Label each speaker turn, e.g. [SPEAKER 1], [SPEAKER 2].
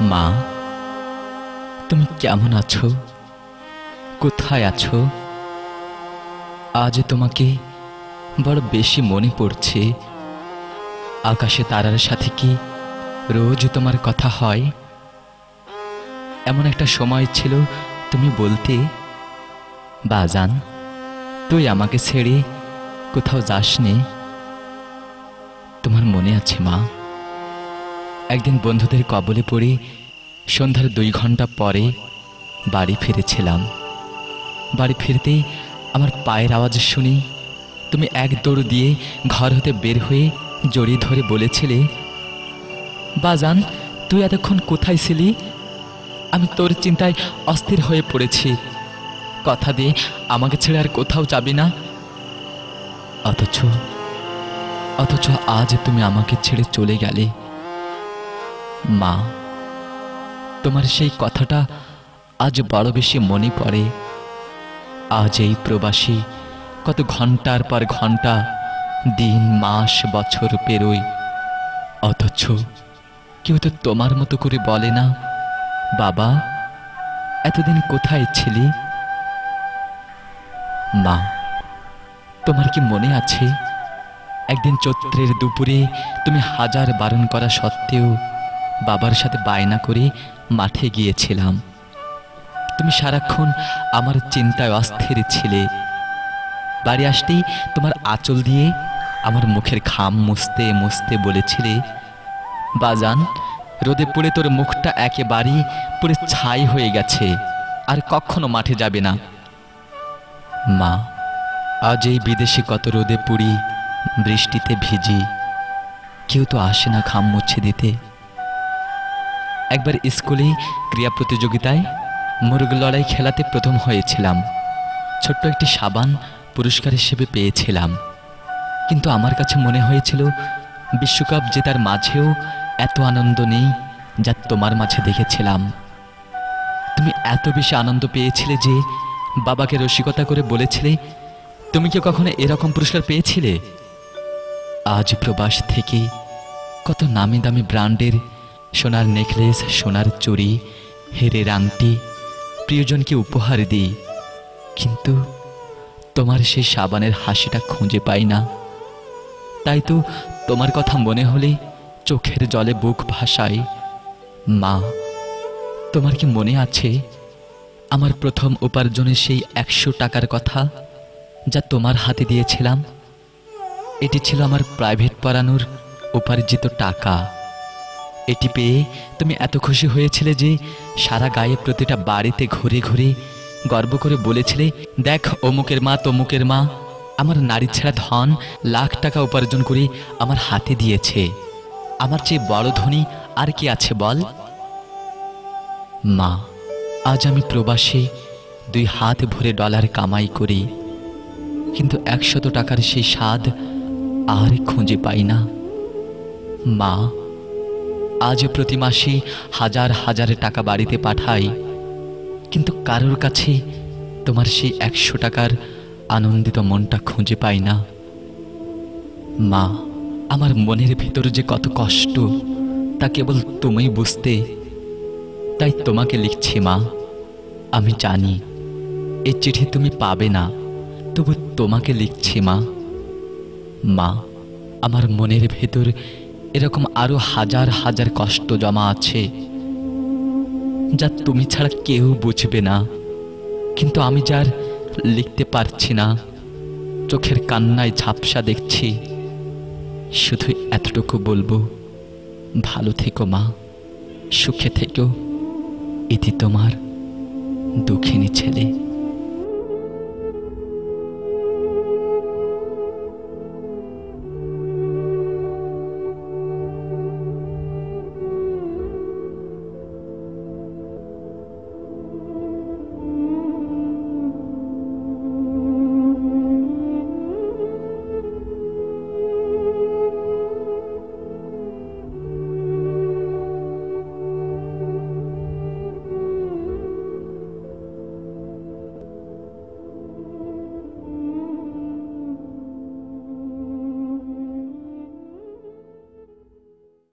[SPEAKER 1] মা, তুমি কেমন আছো? কোথায় আছো? আজ তোমাকে বড় বেশি মনে পড়ছে। আকাশে তারার সাথে কি রোজ তোমার কথা হয়? এমন একটা সময় ছিল, তুমি বলতে বাজান তুই আমাকে ছেড়ে কোথাও যাসনি? তোমার মনে আছে মা? একদিন বন্ধুদের কবলে পড়ে সন্ধ্যার দুই ঘণ্টা পরে বাড়ি ফিরেছিলাম। বাড়ি ফিরতেই আমার পায়ের আওয়াজ শুনি তুমি এক দৌড় দিয়ে ঘর হতে বের হয়ে জড়িয়ে ধরে বলেছিলে, বাজান, তুই এতক্ষণ কোথায় ছিলি? আমি তোর চিন্তায় অস্থির হয়ে পড়েছি। কথা দিয়ে আমাকে ছেড়ে আর কোথাও যাবি না। অথচ অথচ আজ তুমি আমাকে ছেড়ে চলে গেলে। মা, তোমার সেই কথাটা আজ বড় বেশি মনে পড়ে। আজ এই প্রবাসী কত ঘণ্টার পর ঘণ্টা, দিন, মাস, বছর পেরোয়। অথচ কেউ তো তোমার মতো করে বলে না, বাবা, এতদিন কোথায় ছিলি? মা, তোমার কি মনে আছে? একদিন চৈত্রের দুপুরে তুমি হাজার বারণ করা সত্ত্বেও বাবার সাথে বায়না করে মাঠে গিয়েছিলাম। তুমি সারাক্ষণ আমার চিন্তায় অস্থির ছিলে। বাড়ি আসতেই তোমার আঁচল দিয়ে আমার মুখের ঘাম মুছতে মুছতে বলেছিলে, বাজান, রোদে পড়ে তোর মুখটা একেবারেই পুরো ছাই হয়ে গেছে, আর কখনো মাঠে যাবে না। মা, আজ এই বিদেশে কত রোদে পুড়ি, বৃষ্টিতে ভিজি, কেউ তো আসে না ঘাম মুছে দিতে। একবার স্কুলে ক্রিয়া প্রতিযোগিতায় মুরগ লড়াই খেলাতে প্রথম হয়েছিলাম। ছোট্ট একটি সাবান পুরস্কার হিসেবে পেয়েছিলাম। কিন্তু আমার কাছে মনে হয়েছিল, বিশ্বকাপ জেতার মাঝেও এত আনন্দ নেই যা তোমার মাঝে দেখেছিলাম। তুমি এত বেশি আনন্দ পেয়েছিলে যে বাবাকে রসিকতা করে বলেছিলে, তুমি কি কখনো এরকম পুরস্কার পেয়েছিলে? আজ প্রবাস থেকে কত নামি দামি ব্র্যান্ডের সোনার নেকলেস, সোনার চুড়ি, হেরের আংটি, প্রিয়জনকে উপহার দিই। কিন্তু তোমার সেই সাবানের হাসিটা খুঁজে পাই না। তাই তো তোমার কথা মনে হলে চোখের জলে বুক ভাসায় মা, তোমার কি মনে আছে আমার প্রথম উপার্জনের সেই একশো টাকার কথা যা তোমার হাতে দিয়েছিলাম? এটি ছিল আমার প্রাইভেট পড়ানোর উপার্জিত টাকা। এটি পেয়ে তুমি এত খুশি হয়েছিলে যে সারা গায়ে প্রতিটা বাড়িতে ঘুরে ঘুরে গর্ব করে বলেছিলে, দেখ, অমুকের মা, তমুকের মা, আমার নারী ছাড়া ধন লাখ টাকা উপার্জন করে আমার হাতে দিয়েছে। আমার চেয়ে বড় ধনী আর কি আছে বল? মা, আজ আমি প্রবাসী দুই হাত ভরে ডলার কামাই করি, কিন্তু একশত টাকার সেই স্বাদ আর খুঁজে পাই না। মা আজ প্রতি মাসে হাজার হাজার টাকা বাড়িতে পাঠাই। কিন্তু কারোর কাছে তোমার সেই একশো টাকার আনন্দিত মনটা খুঁজে পাই না। মা, আমার মনের ভেতর যে কত কষ্ট, তা কেবল তুমি বুঝতে। তাই তোমাকে লিখছি মা, আমি জানি এই চিঠি তুমি পাবে না, তবু তোমাকে লিখছি মা। মা, আমার মনের ভেতর এরকম আরও হাজার হাজার কষ্ট জমা আছে যা তুমি ছাড়া কেউ বুঝবে না। কিন্তু আমি যার লিখতে পারছি না, চোখের কান্নায় ঝাপসা দেখছি। শুধু এতটুকু বলব, ভালো থেকো মা, সুখে থেকো। ইতি তোমার দুঃখিনী ছেলে।